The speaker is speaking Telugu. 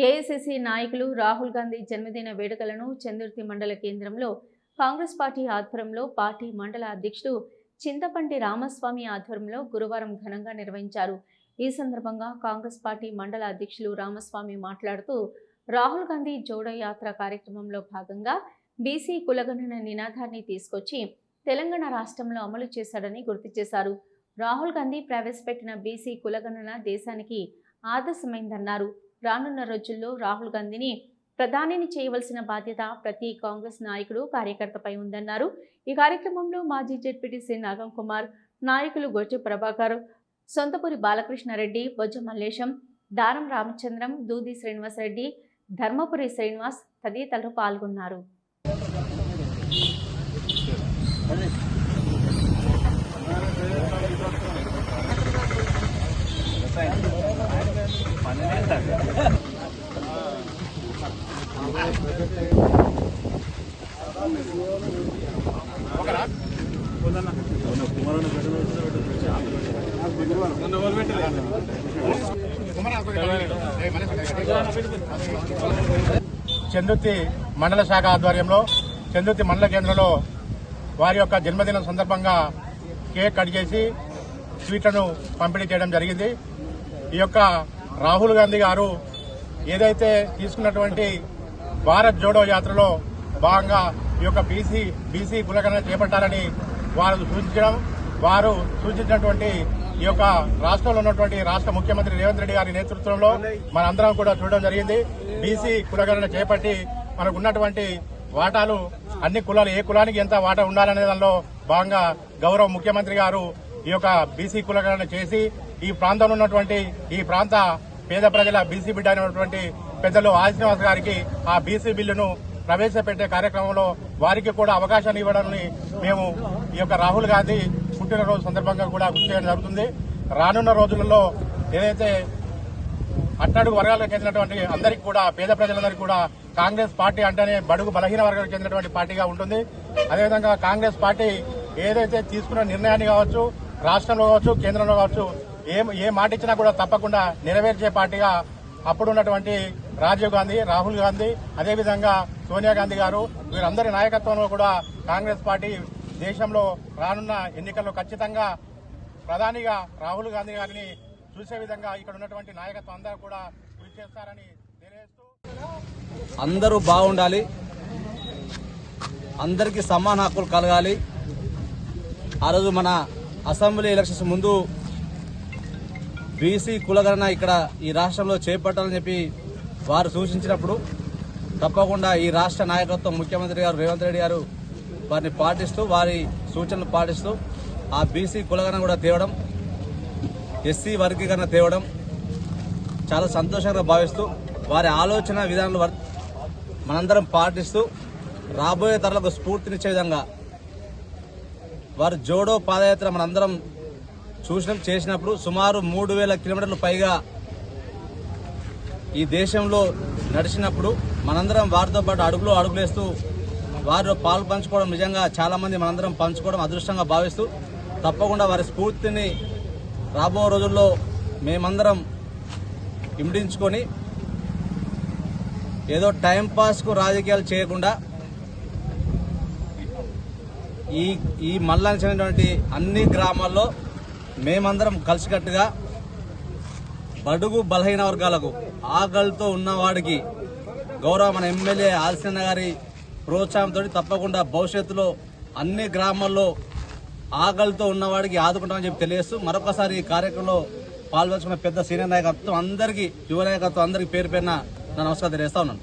ఏఐసిసి నాయకులు రాహుల్ గాంధీ జన్మదిన వేడుకలను చందుర్తి మండల కేంద్రంలో కాంగ్రెస్ పార్టీ ఆధ్వర్యంలో పార్టీ మండల అధ్యక్షుడు చింతపంటి రామస్వామి ఆధ్వర్యంలో గురువారం ఘనంగా నిర్వహించారు. ఈ సందర్భంగా కాంగ్రెస్ పార్టీ మండల అధ్యక్షులు రామస్వామి మాట్లాడుతూ రాహుల్ గాంధీ జోడో యాత్ర కార్యక్రమంలో భాగంగా బీసీ కులగణన నినాదాన్ని తీసుకొచ్చి తెలంగాణ రాష్ట్రంలో అమలు చేశాడని గుర్తు చేశారు. రాహుల్ గాంధీ ప్రవేశపెట్టిన బీసీ కులగణన దేశానికి ఆదర్శమైందన్నారు. రానున్న రోజుల్లో రాహుల్ గాంధీని ప్రధానిని చేయవలసిన బాధ్యత ప్రతి కాంగ్రెస్ నాయకుడు కార్యకర్తపై ఉందన్నారు. ఈ కార్యక్రమంలో మాజీ జెడ్పీటీసీ నాగం కుమార్ నాయకులు గొజ్జు ప్రభాకర్ సొంతపూరి బాలకృష్ణారెడ్డి బొజ్జ మల్లేశం దారం రామచంద్రం దూది శ్రీనివాసరెడ్డి ధర్మపురి శ్రీనివాస్ తదితరులు పాల్గొన్నారు. చందుర్తి మండల శాఖ ఆధ్వర్యంలో చందుర్తి మండల కేంద్రంలో వారి యొక్క జన్మదినం సందర్భంగా కేక్ కట్ చేసి స్వీట్లను పంపిణీ చేయడం జరిగింది. ఈ యొక్క రాహుల్ గాంధీ గారు ఏదైతే తీసుకున్నటువంటి భారత్ జోడో యాత్రలో భాగంగా ఈ యొక్క బీసీ బీసీ కులగణన చేపట్టాలని వారు సూచించడం వారు సూచించినటువంటి ఈ యొక్క రాష్ట్రంలో ఉన్నటువంటి రాష్ట్ర ముఖ్యమంత్రి రేవంత్ రెడ్డి గారి నేతృత్వంలో మనందరం కూడా చూడడం జరిగింది. బీసీ కులగణన చేపట్టి మనకు ఉన్నటువంటి వాటాలు అన్ని కులాలు ఏ కులానికి ఎంత వాటా ఉండాలనే దానిలో భాగంగా గౌరవ ముఖ్యమంత్రి గారు ఈ యొక్క బీసీ కులగణన చేసి ఈ ప్రాంతంలో ఉన్నటువంటి ఈ ప్రాంత పేద ప్రజల బీసీ బిడ్డ అయినటువంటి పెద్దలు ఆదిశ్రీనివాస్ గారికి ఆ బీసీ బిల్లును ప్రవేశపెట్టే కార్యక్రమంలో వారికి కూడా అవకాశాన్ని ఇవ్వడాన్ని మేము ఈ యొక్క రాహుల్ గాంధీ పుట్టినరోజు సందర్భంగా కూడా గుర్తు చేయడం జరుగుతుంది. రానున్న రోజులలో ఏదైతే అట్టడుగు వర్గాలకు చెందినటువంటి అందరికీ కూడా పేద ప్రజలందరికీ కూడా కాంగ్రెస్ పార్టీ అంటేనే బడుగు బలహీన వర్గాలకు చెందినటువంటి పార్టీగా ఉంటుంది. అదేవిధంగా కాంగ్రెస్ పార్టీ ఏదైతే తీసుకున్న నిర్ణయాన్ని కావచ్చు రాష్ట్రంలో కావచ్చు కేంద్రంలో కావచ్చు ఏ ఏ మాట ఇచ్చినా కూడా తప్పకుండా నెరవేర్చే పార్టీగా అప్పుడున్నటువంటి రాజీవ్ గాంధీ రాహుల్ గాంధీ అదేవిధంగా సోనియా గాంధీ గారు వీరందరి నాయకత్వంలో కూడా కాంగ్రెస్ పార్టీ దేశంలో రానున్న ఎన్నికల్లో ఖచ్చితంగా ప్రధానిగా రాహుల్ గాంధీ గారిని చూసే విధంగా ఇక్కడ ఉన్నటువంటి నాయకత్వం అందరూ కూడా కృషి చేస్తారని తెలియజేస్తూ అందరూ బాగుండాలి. అందరికీ సమాన హక్కులు కలగాలి. ఆ రోజు మన అసెంబ్లీ ఎలక్షన్స్ ముందు బీసీ కులగణన ఇక్కడ ఈ రాష్ట్రంలో చేపట్టాలని చెప్పి వారు సూచించినప్పుడు తప్పకుండా ఈ రాష్ట్ర నాయకత్వం ముఖ్యమంత్రి గారు రేవంత్ రెడ్డి గారు వారిని పాటిస్తూ వారి సూచనలు పాటిస్తూ ఆ బీసీ కులగన కూడా తేవడం ఎస్సీ వర్గీకరణ తేవడం చాలా సంతోషంగా భావిస్తూ వారి ఆలోచన విధానాలు వర్- మనందరం పాటిస్తూ రాబోయే తరాలకు స్ఫూర్తినిచ్చే విధంగా వారు జోడో పాదయాత్ర మనందరం చూసిన చేసినప్పుడు సుమారు మూడు వేల కిలోమీటర్లు పైగా ఈ దేశంలో నడిచినప్పుడు మనందరం వారితో పాటు అడుగులో అడుగులేస్తూ వారిలో పాలు పంచుకోవడం నిజంగా చాలామంది మనందరం పంచుకోవడం అదృష్టంగా భావిస్తూ తప్పకుండా వారి స్ఫూర్తిని రాబో రోజుల్లో మేమందరం ఇమిడించుకొని ఏదో టైంపాస్కు రాజకీయాలు చేయకుండా ఈ ఈ మల్లానికి చెందినటువంటి అన్ని గ్రామాల్లో మేమందరం కలిసికట్టుగా బడుగు బలహీన వర్గాలకు ఆకలితో ఉన్నవాడికి గౌరవ మన ఎమ్మెల్యే ఆలసిన గారి ప్రోత్సాహంతో తప్పకుండా భవిష్యత్తులో అన్ని గ్రామాల్లో ఆకలితో ఉన్నవాడికి ఆదుకుంటామని చెప్పి తెలియస్తూ మరొకసారి ఈ కార్యక్రమంలో పాల్పంచుకున్న పెద్ద సీనియర్ నాయకత్వం అందరికీ యువ నాయకత్వం అందరికీ పేరు పేరున నా నమస్కారం తెలియజేస్తా ఉన్నాను.